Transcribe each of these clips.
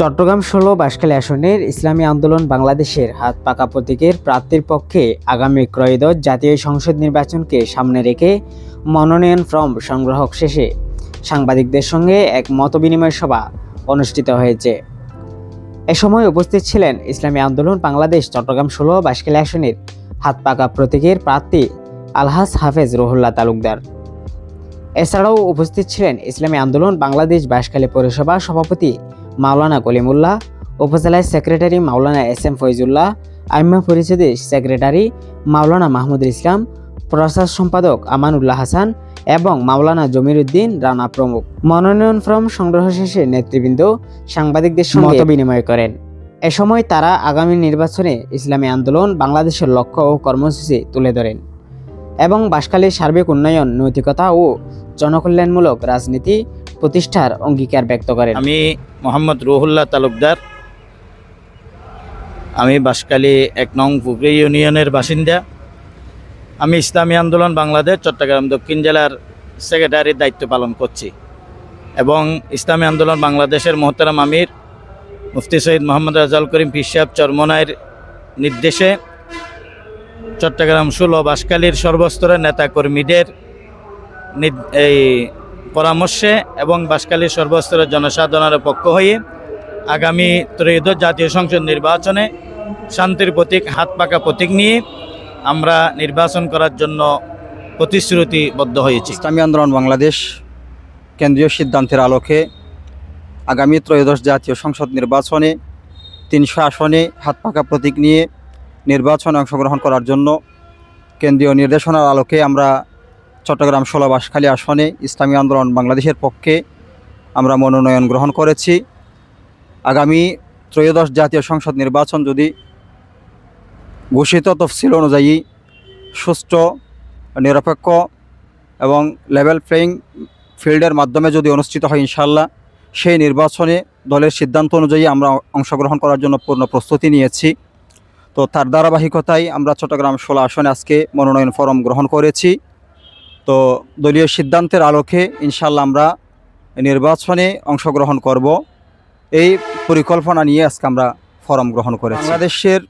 চট্টগ্রাম ষোলো বাঁশখালী আসনের ইসলামী আন্দোলন বাংলাদেশের হাত পাকা প্রতীকের প্রার্থীর পক্ষে আগামী ক্রয়োদশ জাতীয় সংসদ নির্বাচনকে সামনে রেখে মনোনয়ন ফর্ম সংগ্রহ শেষে সাংবাদিকদের সঙ্গে এক মতবিনিময় সভা অনুষ্ঠিত হয়েছে। এ সময় উপস্থিত ছিলেন ইসলামী আন্দোলন বাংলাদেশ চট্টগ্রাম ষোলো বাঁশখালী আসনের হাত পাকা প্রতীকের প্রার্থী আলহাস হাফেজ রহুল্লাহ তালুকদার। এছাড়াও উপস্থিত ছিলেন ইসলামী আন্দোলন বাংলাদেশ বাঁশখালী পৌরসভা সভাপতি মাওলানা কলিমুল্লাহ উপজেলায় secretary Maulana S M Faizullah আইম্মা পরিষদের সেক্রেটারি মাওলানা মাহমুদুল ইসলাম প্রচার সম্পাদক আমানুল্লাহ হাসান এবং মাওলানা জমির উদ্দিন রানা প্রমুখ। মনোনয়ন ফর্ম সংগ্রহ শেষে নেতৃবৃন্দ সাংবাদিকদের সঙ্গে মত বিনিময় করেন। এ সময় তারা আগামী নির্বাচনে ইসলামী আন্দোলন বাংলাদেশের লক্ষ্য ও কর্মসূচি তুলে ধরেন এবং বাঁশখালীর সার্বিক উন্নয়ন নৈতিকতা ও জনকল্যাণমূলক রাজনীতি প্রতিষ্ঠার অঙ্গীকার ব্যক্ত করেন। আমি মোহাম্মদ রুহুল্লাহ তালুকদার। আমি বাঁশখালী এক নং পুকুরি ইউনিয়নের বাসিন্দা। আমি ইসলামী আন্দোলন বাংলাদেশ, চট্টগ্রাম দক্ষিণ জেলার সেক্রেটারির দায়িত্ব পালন করছি এবং ইসলামী আন্দোলন বাংলাদেশের মোহতারাম আমির, মুফতি সৈয়দ মোহাম্মদ রাজাল করিম পিসাব চরমনায়ের নির্দেশে চট্টগ্রাম ষোলো বাঁশখালীর সর্বস্তরের নেতাকর্মীদের এই পরামর্শে এবং বাঁশখালীর সর্বস্তরের জনসাধারণের পক্ষ হয়ে আগামী ত্রয়োদশ জাতীয় সংসদ নির্বাচনে শান্তির প্রতীক, হাত পাকা প্রতীক নিয়ে আমরা নির্বাচন করার জন্য প্রতিশ্রুতিবদ্ধ হয়েছি। ইসলামী আন্দোলন বাংলাদেশ কেন্দ্রীয় সিদ্ধান্তের আলোকে আগামী ত্রয়োদশ জাতীয় সংসদ নির্বাচনে তিনশো আসনে হাত পাকা প্রতীক নিয়ে নির্বাচনে অংশগ্রহণ করার জন্য কেন্দ্রীয় নির্দেশনার আলোকে আমরা চট্টগ্রাম ষোলো বাঁশখালী আসনে ইসলামী আন্দোলন বাংলাদেশের পক্ষে আমরা মনোনয়ন গ্রহণ করেছি। আগামী ত্রয়োদশ জাতীয় সংসদ নির্বাচন যদি ঘোষিত তফসিল অনুযায়ী সুষ্ঠু, নিরপেক্ষ এবং লেভেল প্লেয়িং ফিল্ডের মাধ্যমে যদি অনুষ্ঠিত হয় ইনশাল্লাহ সেই নির্বাচনে দলের সিদ্ধান্ত অনুযায়ী আমরা অংশগ্রহণ করার জন্য পূর্ণ প্রস্তুতি নিয়েছি। তো তার ধারাবাহিকতায় আমরা চট্টগ্রাম ষোলো আসনে আজকে মনোনয়ন ফরম গ্রহণ করেছি। তো দলীয় সিদ্ধান্তের আলোকে ইনশাল্লাহ আমরা নির্বাচনে অংশগ্রহণ করব। এই পরিকল্পনা নিয়ে আজকে আমরা ফরম গ্রহণ করেছি। বাংলাদেশের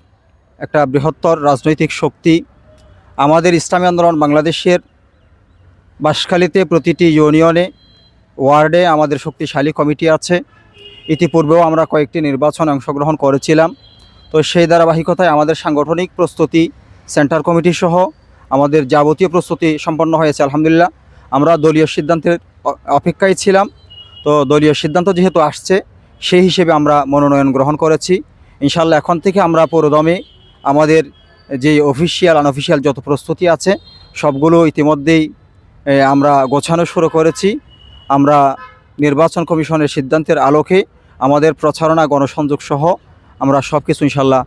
একটা বৃহত্তর রাজনৈতিক শক্তি, আমাদের ইসলামী আন্দোলন বাংলাদেশের বাঁশখালীতে প্রতিটি ইউনিয়নে, ওয়ার্ডে আমাদের শক্তিশালী কমিটি আছে। ইতিপূর্বেও আমরা কয়েকটি নির্বাচনে অংশগ্রহণ করেছিলাম। তো সেই ধারাবাহিকতায় আমাদের সাংগঠনিক প্রস্তুতি, সেন্টার কমিটি সহ আমাদের যাবতীয় প্রস্তুতি সম্পন্ন হয়েছে আলহামদুলিল্লাহ। আমরা দলীয় সিদ্ধান্তের অপেক্ষায় ছিলাম। তো দলীয় সিদ্ধান্ত যেহেতু আসছে সেই হিসেবে আমরা মনোনয়ন গ্রহণ করেছি। ইনশাল্লাহ এখন থেকে আমরা পুরোদমে আমাদের যে অফিসিয়াল আনঅফিসিয়াল যত প্রস্তুতি আছে সবগুলো ইতিমধ্যেই আমরা গোছানো শুরু করেছি। আমরা নির্বাচন কমিশনের সিদ্ধান্তের আলোকে আমাদের প্রচারণা গণসংযোগ সহ আমরা সব কিছু ইনশাল্লাহ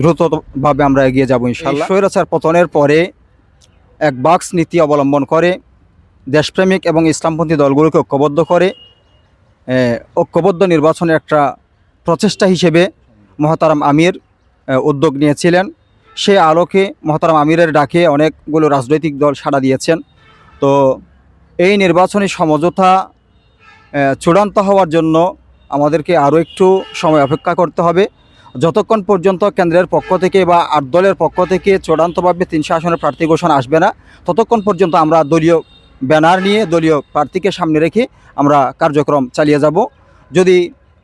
দ্রুতভাবে আমরা এগিয়ে যাব ইনশাল্লাহ স্বৈরাচার পতনের পরে এক বাক্স নীতি অবলম্বন করে, দেশপ্রেমিক এবং ইসলামপন্থী দলগুলোকে ঐক্যবদ্ধ করে ঐক্যবদ্ধ নির্বাচনের একটা প্রচেষ্টা হিসেবে মহাতারাম আমির উদ্যোগ নিয়েছিলেন। সে আলোকে মহতারাম আমিরের ডাকে অনেকগুলো রাজনৈতিক দল সাড়া দিয়েছেন। তো এই নির্বাচনী সমঝোতা চূড়ান্ত হওয়ার জন্য আমাদেরকে আরও একটু সময় অপেক্ষা করতে হবে। যতক্ষণ পর্যন্ত কেন্দ্রের পক্ষ থেকে বা আট দলের পক্ষ থেকে চূড়ান্তভাবে তিনশো আসনের প্রার্থী ঘোষণা আসবে না, ততক্ষণ পর্যন্ত আমরা দলীয় ব্যানার নিয়ে দলীয় প্রার্থীকে সামনে রেখে আমরা কার্যক্রম চালিয়ে যাব। যদি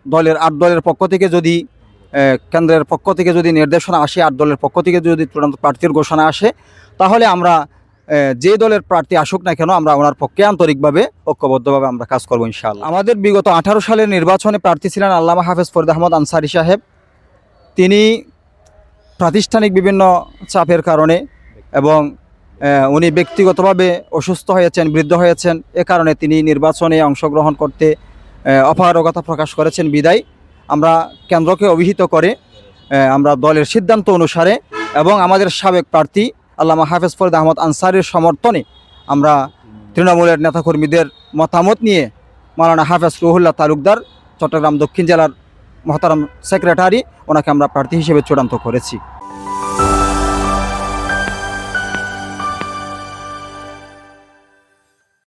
দলের আট দলের পক্ষ থেকে যদি কেন্দ্রের পক্ষ থেকে যদি নির্দেশনা আসে আট দলের পক্ষ থেকে যদি চূড়ান্ত প্রার্থীর ঘোষণা আসে, তাহলে আমরা যে দলের প্রার্থী আসুক না কেন, আমরা ওনার পক্ষে আন্তরিকভাবে, ঐক্যবদ্ধভাবে আমরা কাজ করব ইনশাআল্লাহ। আমাদের বিগত আঠারো সালের নির্বাচনে প্রার্থী ছিলেন আল্লামা হাফেজ ফরিদ আহমদ আনসারি সাহেব। তিনি প্রাতিষ্ঠানিক বিভিন্ন চাপের কারণে এবং উনি ব্যক্তিগতভাবে অসুস্থ হয়েছেন, বৃদ্ধ হয়েছেন, এ কারণে তিনি নির্বাচনে অংশগ্রহণ করতে অপারগতা প্রকাশ করেছেন বিদায়। আমরা কেন্দ্রকে অভিহিত করে আমরা দলের সিদ্ধান্ত অনুসারে এবং আমাদের সাবেক প্রার্থী আল্লামা হাফেজ ফরিদ আহমদ আনসারির সমর্থনে আমরা তৃণমূলের নেতাকর্মীদের মতামত নিয়ে মাওলানা হাফেজ রুহুল্লাহ তালুকদার, চট্টগ্রাম দক্ষিণ জেলার মহতারাম সেক্রেটারি ওনাকে আমরা প্রার্থী হিসেবে চূড়ান্ত করেছি।